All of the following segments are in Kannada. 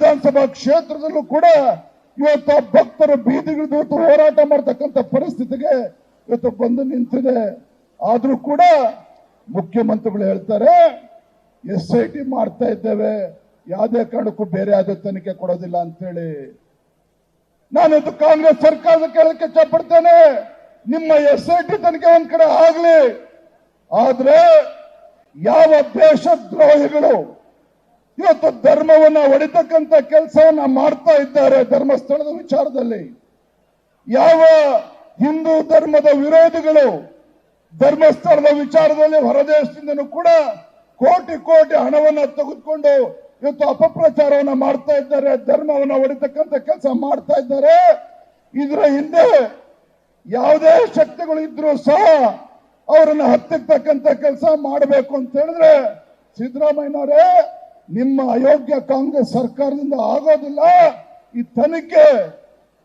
ವಿಧಾನಸಭಾ ಕ್ಷೇತ್ರದಲ್ಲೂ ಕೂಡ ಇವತ್ತು ಭಕ್ತರು ಬೀದಿಗಿಳಿದು ಇವತ್ತು ಹೋರಾಟ ಮಾಡ್ತಕ್ಕಂಥ ಪರಿಸ್ಥಿತಿಗೆ ಇವತ್ತು ಬಂದು ನಿಂತಿದೆ. ಆದ್ರೂ ಕೂಡ ಮುಖ್ಯಮಂತ್ರಿಗಳು ಹೇಳ್ತಾರೆ, ಎಸ್ ಐ ಟಿ ಮಾಡ್ತಾ ಇದ್ದೇವೆ, ಯಾವುದೇ ಕಾರಣಕ್ಕೂ ಬೇರೆ ಯಾವುದೇ ತನಿಖೆ ಕೊಡೋದಿಲ್ಲ ಅಂತೇಳಿ. ನಾನಿದು ಕಾಂಗ್ರೆಸ್ ಸರ್ಕಾರದ ಕೇಳಕ್ಕೆ ಇಷ್ಟಪಡ್ತೇನೆ ನಿಮ್ಮ ಎಸ್ ಐ ಟಿ ತನಿಖೆ ಒಂದ್ ಕಡೆ ಆಗ್ಲಿ. ಆದ್ರೆ ಯಾವ ದೇಶದ್ರೋಹಿಗಳು ಇವತ್ತು ಧರ್ಮವನ್ನ ಹೊಡಿತಕ್ಕಂತ ಕೆಲಸವನ್ನ ಮಾಡ್ತಾ ಇದ್ದಾರೆ ಧರ್ಮಸ್ಥಳದ ವಿಚಾರದಲ್ಲಿ. ಯಾವ ಹಿಂದೂ ಧರ್ಮದ ವಿರೋಧಿಗಳು ಧರ್ಮಸ್ಥಳದ ವಿಚಾರದಲ್ಲಿ ಹೊರದೇಶದಿಂದನೂ ಕೂಡ ಕೋಟಿ ಕೋಟಿ ಹಣವನ್ನ ತೆಗೆದುಕೊಂಡು ಇವತ್ತು ಅಪಪ್ರಚಾರವನ್ನ ಮಾಡ್ತಾ ಇದ್ದಾರೆ, ಧರ್ಮವನ್ನ ಹೊಡಿತಕ್ಕಂತ ಕೆಲಸ ಮಾಡ್ತಾ ಇದ್ದಾರೆ. ಇದರ ಹಿಂದೆ ಯಾವುದೇ ಶಕ್ತಿಗಳು ಇದ್ರೂ ಸಹ ಅವರನ್ನ ಹತ್ತಿರ್ತಕ್ಕಂತ ಕೆಲಸ ಮಾಡಬೇಕು ಅಂತ ಹೇಳಿದ್ರೆ ಸಿದ್ದರಾಮಯ್ಯನವರೇ ನಿಮ್ಮ ಅಯೋಗ್ಯ ಕಾಂಗ್ರೆಸ್ ಸರ್ಕಾರದಿಂದ ಆಗೋದಿಲ್ಲ. ಈ ತನಿಖೆ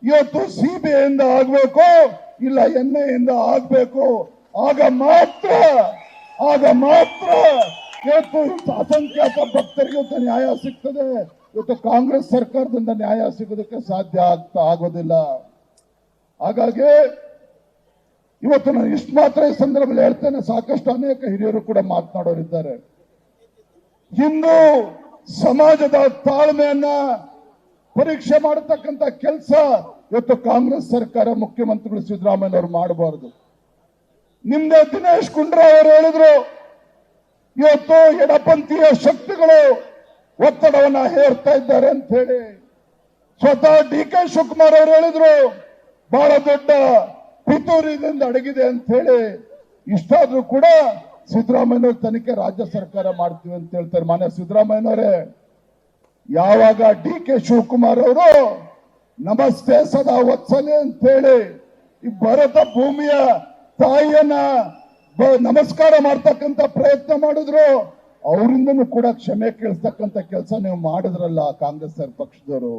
ಇವತ್ತು ಸಿಬಿಐಯಿಂದ ಆಗಬೇಕು, ಇಲ್ಲ ಎನ್ ಇಂದ ಆಗ್ಬೇಕು. ಆಗ ಮಾತ್ರ ಆಗ ಮಾತ್ರ ಇವತ್ತು ಅಸಂಖ್ಯಾತ ಭಕ್ತರಿಗೆ ಇವತ್ತು ನ್ಯಾಯ ಸಿಗ್ತದೆ. ಇವತ್ತು ಕಾಂಗ್ರೆಸ್ ಸರ್ಕಾರದಿಂದ ನ್ಯಾಯ ಸಿಗೋದಕ್ಕೆ ಸಾಧ್ಯ ಆಗ್ತಾ ಆಗೋದಿಲ್ಲ. ಹಾಗಾಗಿ ಇವತ್ತು ನಾನು ಇಷ್ಟು ಮಾತ್ರ ಈ ಸಂದರ್ಭದಲ್ಲಿ ಹೇಳ್ತೇನೆ. ಸಾಕಷ್ಟು ಅನೇಕ ಹಿರಿಯರು ಕೂಡ ಮಾತನಾಡೋರಿದ್ದಾರೆ. ಹಿಂದೂ ಸಮಾಜದ ತಾಳ್ಮೆಯನ್ನ ಪರೀಕ್ಷೆ ಮಾಡತಕ್ಕಂತ ಕೆಲಸ ಇವತ್ತು ಕಾಂಗ್ರೆಸ್ ಸರ್ಕಾರ ಮುಖ್ಯಮಂತ್ರಿಗಳು ಸಿದ್ದರಾಮಯ್ಯ ಅವರು ಮಾಡಬಾರದು. ನಿಮ್ದೆ ದಿನೇಶ್ ಗುಂಡ್ರಾವ್ ಅವರು ಹೇಳಿದ್ರು, ಇವತ್ತು ಎಡಪಂಥೀಯ ಶಕ್ತಿಗಳು ಒತ್ತಡವನ್ನ ಹೇರ್ತಾ ಇದ್ದಾರೆ ಅಂತ ಹೇಳಿ. ಸ್ವತಃ ಡಿ ಕೆ ಶಿವಕುಮಾರ್ ಅವರು ಹೇಳಿದ್ರು, ಬಹಳ ದೊಡ್ಡ ಪಿತೂರಿದಿಂದ ಅಡಗಿದೆ ಅಂತ ಹೇಳಿ. ಇಷ್ಟಾದ್ರೂ ಕೂಡ ಸಿದ್ದರಾಮಯ್ಯನವ್ರ ತನಿಖೆ ರಾಜ್ಯ ಸರ್ಕಾರ ಮಾಡ್ತೀವಿ ಅಂತ ಹೇಳ್ತಾರೆ ಮಾನ್ಯ ಸಿದ್ದರಾಮಯ್ಯನವರೇ. ಯಾವಾಗ ಡಿ ಕೆ ಶಿವಕುಮಾರ್ ಅವರು, ನಮಸ್ತೆ ಸದಾ ವತ್ಸಲೆ ಅಂತ ಹೇಳಿ ಈ ಭಾರತ ಭೂಮಿಯ ತಾಯಿಯನ್ನ ನಮಸ್ಕಾರ ಮಾಡ್ತಕ್ಕಂತ ಪ್ರಯತ್ನ ಮಾಡಿದ್ರು. ಅವರಿಂದನೂ ಕೂಡ ಕ್ಷಮೆ ಕೇಳಿಸ್ತಕ್ಕಂತ ಕೆಲಸ ನೀವು ಮಾಡಿದ್ರಲ್ಲ ಕಾಂಗ್ರೆಸ್ ಪಕ್ಷದವರು.